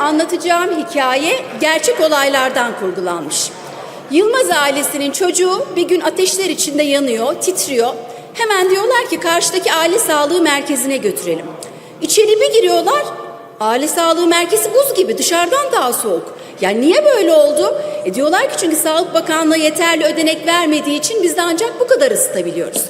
anlatacağım hikaye gerçek olaylardan kurgulanmış. Yılmaz ailesinin çocuğu bir gün ateşler içinde yanıyor, titriyor. Hemen diyorlar ki karşıdaki aile sağlığı merkezine götürelim. İçeri bir giriyorlar, aile sağlığı merkezi buz gibi dışarıdan daha soğuk. Ya niye böyle oldu? E diyorlar ki çünkü Sağlık Bakanlığı yeterli ödenek vermediği için biz de ancak bu kadar ısıtabiliyoruz.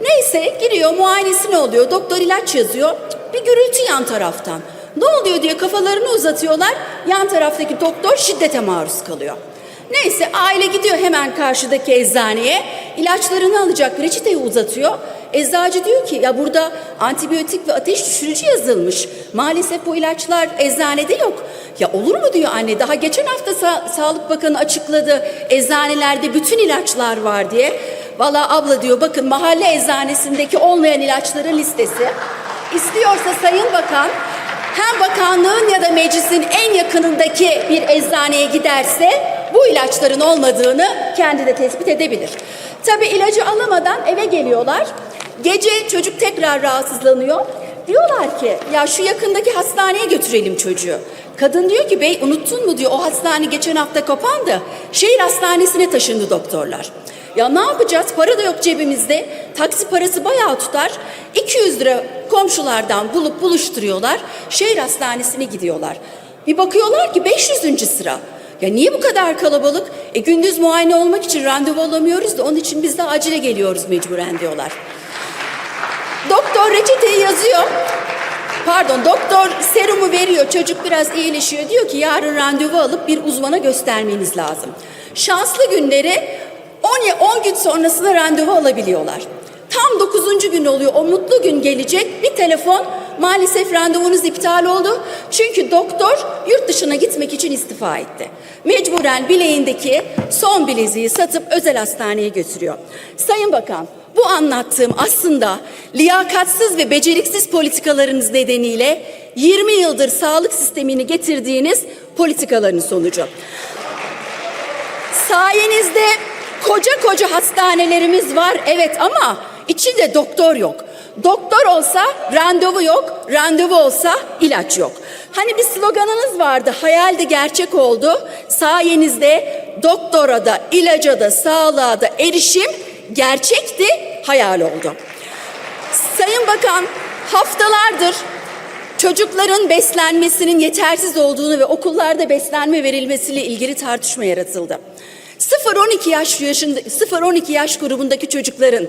Neyse giriyor muayenesi ne oluyor? Doktor ilaç yazıyor. Bir gürültü yan taraftan. Ne oluyor diye kafalarını uzatıyorlar. Yan taraftaki doktor şiddete maruz kalıyor. Neyse aile gidiyor hemen karşıdaki eczaneye. İlaçlarını alacak reçeteyi uzatıyor. Eczacı diyor ki ya burada antibiyotik ve ateş düşürücü yazılmış. Maalesef bu ilaçlar eczanede yok. Ya olur mu diyor anne daha geçen hafta Sa- Sağlık Bakanı açıkladı eczanelerde bütün ilaçlar var diye. Valla abla diyor bakın mahalle eczanesindeki olmayan ilaçların listesi. İstiyorsa Sayın Bakan hem bakanlığın ya da meclisin en yakınındaki bir eczaneye giderse bu ilaçların olmadığını kendi de tespit edebilir. Tabi ilacı alamadan eve geliyorlar. Gece çocuk tekrar rahatsızlanıyor. Diyorlar ki ya şu yakındaki hastaneye götürelim çocuğu. Kadın diyor ki bey unuttun mu diyor o hastane geçen hafta kapandı. Şehir hastanesine taşındı doktorlar. Ya ne yapacağız? Para da yok cebimizde. Taksi parası bayağı tutar. 200 lira komşulardan bulup buluşturuyorlar. Şehir hastanesine gidiyorlar. Bir bakıyorlar ki 500. sıra. Ya niye bu kadar kalabalık? E gündüz muayene olmak için randevu alamıyoruz da onun için biz de acile geliyoruz mecburen diyorlar. Doktor reçeteyi yazıyor. Pardon doktor serumu veriyor çocuk biraz iyileşiyor diyor ki yarın randevu alıp bir uzmana göstermeniz lazım. Şanslı günleri 10, 10 gün sonrasında randevu alabiliyorlar. Tam 9. gün oluyor o mutlu gün gelecek bir telefon maalesef randevunuz iptal oldu. Çünkü doktor yurt dışına gitmek için istifa etti. Mecburen bileğindeki son bileziği satıp özel hastaneye götürüyor. Sayın Bakan bu anlattığım aslında liyakatsız ve beceriksiz politikalarınız nedeniyle 20 yıldır sağlık sistemini getirdiğiniz politikaların sonucu. Sayenizde koca koca hastanelerimiz var evet ama içinde doktor yok. Doktor olsa randevu yok, randevu olsa ilaç yok. Hani bir sloganınız vardı, hayal de gerçek oldu. Sayenizde doktora da, ilaca da, sağlığa da erişim gerçekti, hayal oldu. Sayın Bakan, haftalardır çocukların beslenmesinin yetersiz olduğunu ve okullarda beslenme verilmesiyle ilgili tartışma yaratıldı. 0-12 yaş yaşında 0-12 yaş grubundaki çocukların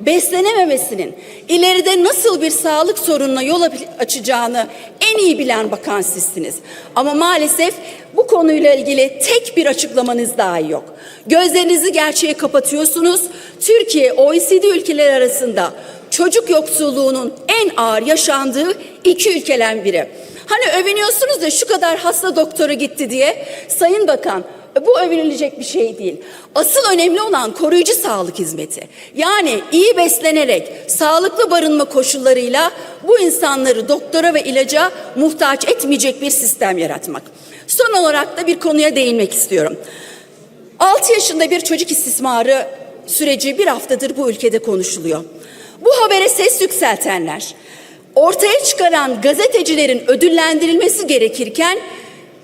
beslenememesinin ileride nasıl bir sağlık sorununa yol açacağını en iyi bilen bakan sizsiniz. Ama maalesef bu konuyla ilgili tek bir açıklamanız dahi yok. Gözlerinizi gerçeğe kapatıyorsunuz. Türkiye OECD ülkeler arasında çocuk yoksulluğunun en ağır yaşandığı iki ülkeden biri. Hani övünüyorsunuz da şu kadar hasta doktora gitti diye. Sayın Bakan bu övünülecek bir şey değil. Asıl önemli olan koruyucu sağlık hizmeti. Yani iyi beslenerek, sağlıklı barınma koşullarıyla bu insanları doktora ve ilaca muhtaç etmeyecek bir sistem yaratmak. Son olarak da bir konuya değinmek istiyorum. 6 yaşında bir çocuk istismarı süreci bir haftadır bu ülkede konuşuluyor. Bu habere ses yükseltenler, ortaya çıkaran gazetecilerin ödüllendirilmesi gerekirken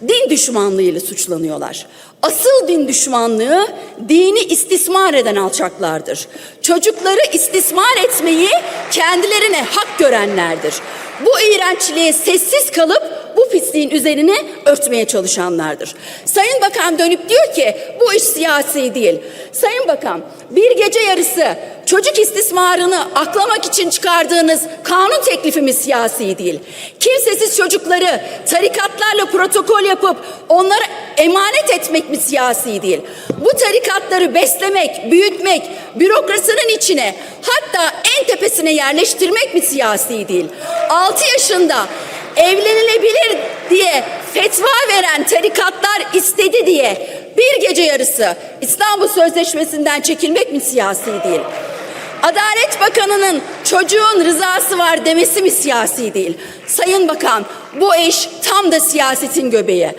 din düşmanlığıyla suçlanıyorlar. Asıl din düşmanlığı dini istismar eden alçaklardır. Çocukları istismar etmeyi kendilerine hak görenlerdir. Bu iğrençliğe sessiz kalıp bu pisliğin üzerine örtmeye çalışanlardır. Sayın Bakan dönüp diyor ki bu iş siyasi değil. Sayın Bakan bir gece yarısı çocuk istismarını aklamak için çıkardığınız kanun teklifi mi siyasi değil? Kimsesiz çocukları tarikatlarla protokol yapıp onlara emanet etmek mi siyasi değil? Bu tarikatları beslemek, büyütmek, bürokrasinin içine hatta en tepesine yerleştirmek mi siyasi değil? 6 yaşında evlenilebilir diye fetva veren tarikatlar istedi diye bir gece yarısı İstanbul Sözleşmesi'nden çekilmek mi siyasi değil? Adalet Bakanı'nın çocuğun rızası var demesi mi siyasi değil? Sayın Bakan bu eş tam da siyasetin göbeği.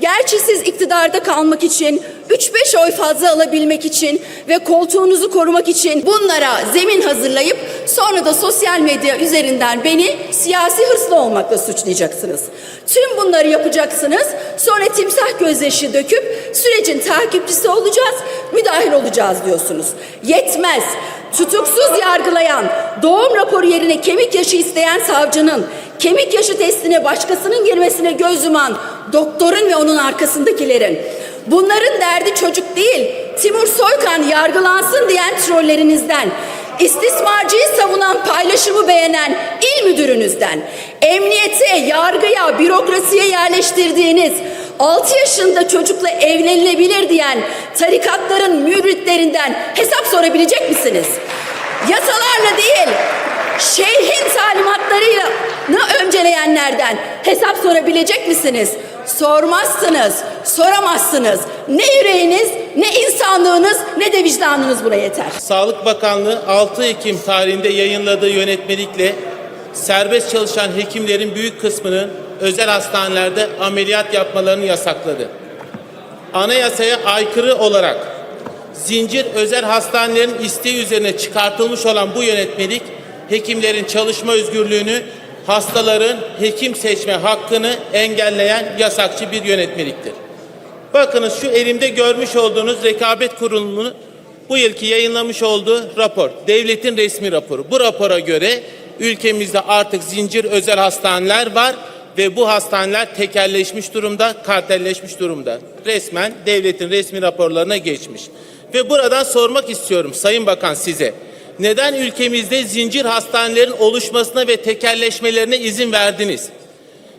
Gerçi siz iktidarda kalmak için 3-5 oy fazla alabilmek için ve koltuğunuzu korumak için bunlara zemin hazırlayıp sonra da sosyal medya üzerinden beni siyasi hırslı olmakla suçlayacaksınız. Tüm bunları yapacaksınız. Sonra timsah gözyaşı döküp sürecin takipçisi olacağız, müdahil olacağız diyorsunuz. Yetmez. Tutuksuz yargılayan, doğum raporu yerine kemik yaşı isteyen savcının, kemik yaşı testine başkasının girmesine göz yuman doktorun ve onun arkasındakilerin, bunların derdi çocuk değil, Timur Soykan yargılansın diyen trollerinizden, istismarcıyı savunan paylaşımı beğenen il müdürünüzden, emniyete, yargıya, bürokrasiye yerleştirdiğiniz 6 yaşında çocukla evlenilebilir diyen tarikatların müritlerinden hesap sorabilecek misiniz? Yasalarla değil, şeyhin talimatlarıyla önceleyenlerden hesap sorabilecek misiniz? Sormazsınız, soramazsınız. Ne yüreğiniz, ne insanlığınız, ne de vicdanınız buna yeter. Sağlık Bakanlığı 6 Ekim tarihinde yayınladığı yönetmelikle serbest çalışan hekimlerin büyük kısmının özel hastanelerde ameliyat yapmalarını yasakladı. Anayasaya aykırı olarak zincir özel hastanelerin isteği üzerine çıkartılmış olan bu yönetmelik hekimlerin çalışma özgürlüğünü, hastaların hekim seçme hakkını engelleyen yasakçı bir yönetmeliktir. Bakınız şu elimde görmüş olduğunuz rekabet kurulumunun bu yılki yayınlamış olduğu rapor. Devletin resmi raporu. Bu rapora göre ülkemizde artık zincir özel hastaneler var ve bu hastaneler tekelleşmiş durumda, kartelleşmiş durumda. Resmen devletin resmi raporlarına geçmiş. Ve buradan sormak istiyorum Sayın Bakan size. Neden ülkemizde zincir hastanelerin oluşmasına ve tekelleşmelerine izin verdiniz?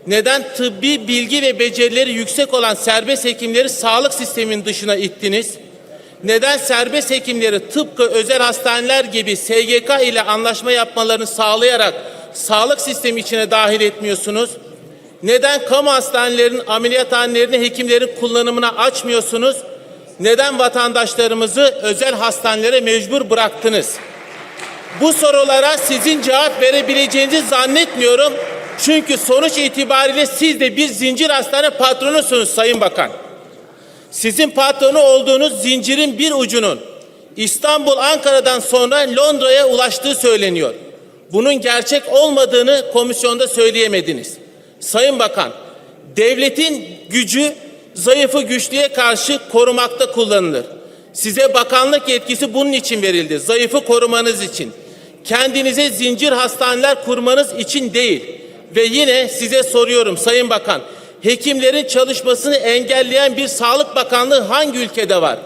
Neden tıbbi bilgi ve becerileri yüksek olan serbest hekimleri sağlık sisteminin dışına ittiniz? Neden serbest hekimleri tıpkı özel hastaneler gibi SGK ile anlaşma yapmalarını sağlayarak sağlık sistemi içine dahil etmiyorsunuz? Neden kamu hastanelerinin ameliyathanelerini hekimlerin kullanımına açmıyorsunuz? Neden vatandaşlarımızı özel hastanelere mecbur bıraktınız? Bu sorulara sizin cevap verebileceğinizi zannetmiyorum. Çünkü sonuç itibariyle siz de bir zincir hastane patronusunuz Sayın Bakan. Sizin patronu olduğunuz zincirin bir ucunun İstanbul, Ankara'dan sonra Londra'ya ulaştığı söyleniyor. Bunun gerçek olmadığını komisyonda söyleyemediniz. Sayın Bakan, devletin gücü zayıfı güçlüye karşı korumakta kullanılır. Size bakanlık yetkisi bunun için verildi. Zayıfı korumanız için. Kendinize zincir hastaneler kurmanız için değil. Ve yine size soruyorum Sayın Bakan, hekimlerin çalışmasını engelleyen bir Sağlık Bakanlığı hangi ülkede var?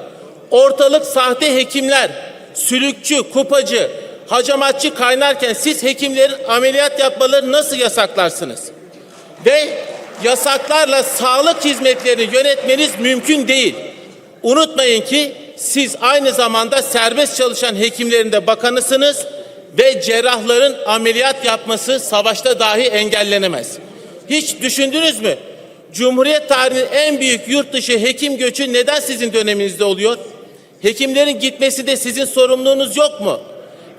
Ortalık sahte hekimler, sülükçü, kupacı, hacamatçı kaynarken siz hekimlerin ameliyat yapmalarını nasıl yasaklarsınız? Ve yasaklarla sağlık hizmetlerini yönetmeniz mümkün değil. Unutmayın ki siz aynı zamanda serbest çalışan hekimlerin de bakanısınız ve cerrahların ameliyat yapması savaşta dahi engellenemez. Hiç düşündünüz mü? Cumhuriyet tarihinin en büyük yurt dışı hekim göçü neden sizin döneminizde oluyor? Hekimlerin gitmesi de sizin sorumluluğunuz yok mu?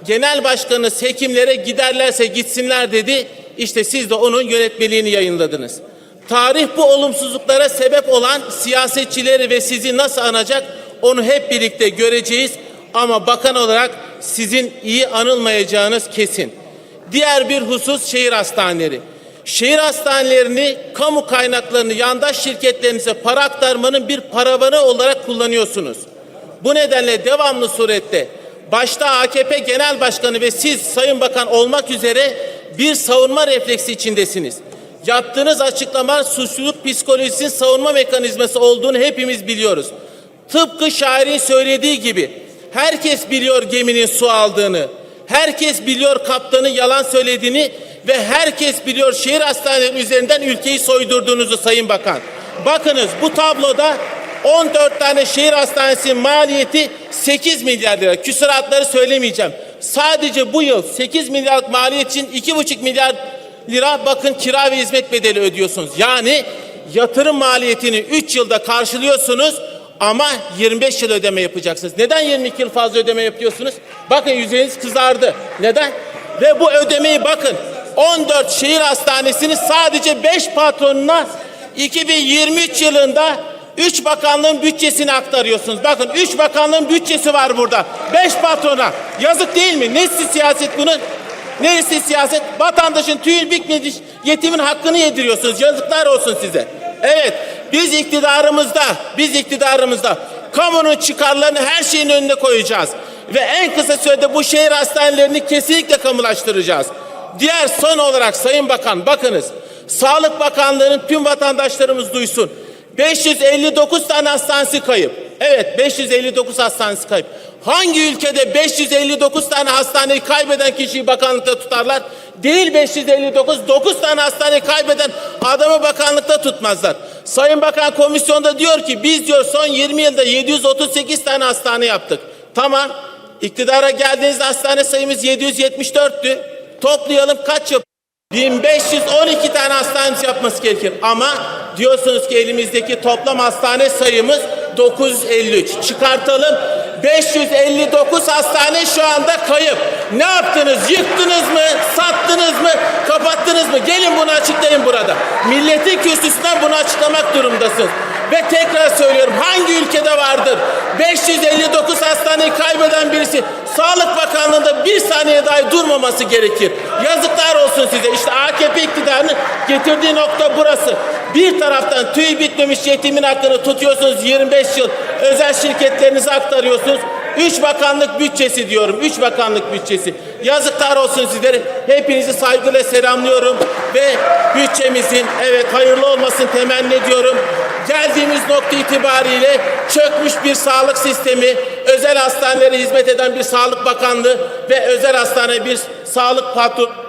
Genel başkanınız hekimlere giderlerse gitsinler dedi. İşte siz de onun yönetmeliğini yayınladınız. Tarih bu olumsuzluklara sebep olan siyasetçileri ve sizi nasıl anacak onu hep birlikte göreceğiz. Ama bakan olarak sizin iyi anılmayacağınız kesin. Diğer bir husus şehir hastaneleri. Şehir hastanelerini, kamu kaynaklarını yandaş şirketlerinize para aktarmanın bir paravanı olarak kullanıyorsunuz. Bu nedenle devamlı surette başta AKP Genel Başkanı ve siz Sayın Bakan olmak üzere bir savunma refleksi içindesiniz. Yaptığınız açıklama suçluluk psikolojisinin savunma mekanizması olduğunu hepimiz biliyoruz. Tıpkı şairin söylediği gibi herkes biliyor geminin su aldığını, herkes biliyor kaptanın yalan söylediğini ve herkes biliyor şehir hastaneleri üzerinden ülkeyi soydurduğunuzu Sayın Bakan. Bakınız bu tabloda 14 tane şehir hastanesinin maliyeti 8 milyar lira. Küsuratları söylemeyeceğim. Sadece bu yıl 8 milyarlık maliyet için 2,5 milyar lira bakın kira ve hizmet bedeli ödüyorsunuz. Yani yatırım maliyetini 3 yılda karşılıyorsunuz Ama 25 yıl ödeme yapacaksınız. Neden 22 yıl fazla ödeme yapıyorsunuz? Bakın yüzeyiniz kızardı. Neden? Ve bu ödemeyi bakın 14 şehir hastanesinin sadece 5 patronuna 2023 yılında 3 bakanlığın bütçesini aktarıyorsunuz. Bakın 3 bakanlığın bütçesi var burada. 5 patrona. Yazık değil mi? Nesi siyaset bunun? Neresi siyaset? Vatandaşın tüyül bitmedi yetimin hakkını yediriyorsunuz. Yazıklar olsun size. Evet, biz iktidarımızda, biz iktidarımızda kamunun çıkarlarını her şeyin önüne koyacağız. Ve en kısa sürede bu şehir hastanelerini kesinlikle kamulaştıracağız. Diğer son olarak Sayın Bakan bakınız. Sağlık Bakanlığı'nın tüm vatandaşlarımız duysun. 559 tane hastanesi kayıp. Evet 559 hastanesi kayıp. Hangi ülkede 559 tane hastaneyi kaybeden kişiyi bakanlıkta tutarlar? Değil 559, 9 tane hastaneyi kaybeden adamı bakanlıkta tutmazlar. Sayın Bakan komisyonda diyor ki biz diyor son 20 yılda 738 tane hastane yaptık. Tamam. İktidara geldiğinizde hastane sayımız 774'tü. Toplayalım kaç yap? 1512 tane hastanemiz yapması gerekir. Ama diyorsunuz ki elimizdeki toplam hastane sayımız 953. Çıkartalım. 559 hastane şu anda kayıp. Ne yaptınız? Yıktınız mı? Sattınız mı? Kapattınız mı? Gelin bunu açıklayın burada. Milletin kürsüsünden bunu açıklamak durumdasınız. Ve tekrar söylüyorum hangi ülkede vardır 559 hastaneyi kaybeden birisi Sağlık Bakanlığı'nda bir saniye dahi durmaması gerekir. Yazıklar olsun size. İşte AKP iktidarının getirdiği nokta burası. Bir taraftan tüy bitmemiş yetimin hakkını tutuyorsunuz 25 yıl. Özel şirketlerinize aktarıyorsunuz. Üç bakanlık bütçesi diyorum. Üç bakanlık bütçesi. Yazıklar olsun sizlere. Hepinizi saygıyla selamlıyorum. Ve bütçemizin evet hayırlı olmasını temenni ediyorum. Geldiğimiz nokta itibariyle çökmüş bir sağlık sistemi, özel hastanelere hizmet eden bir sağlık bakanlığı ve özel hastane bir sağlık patron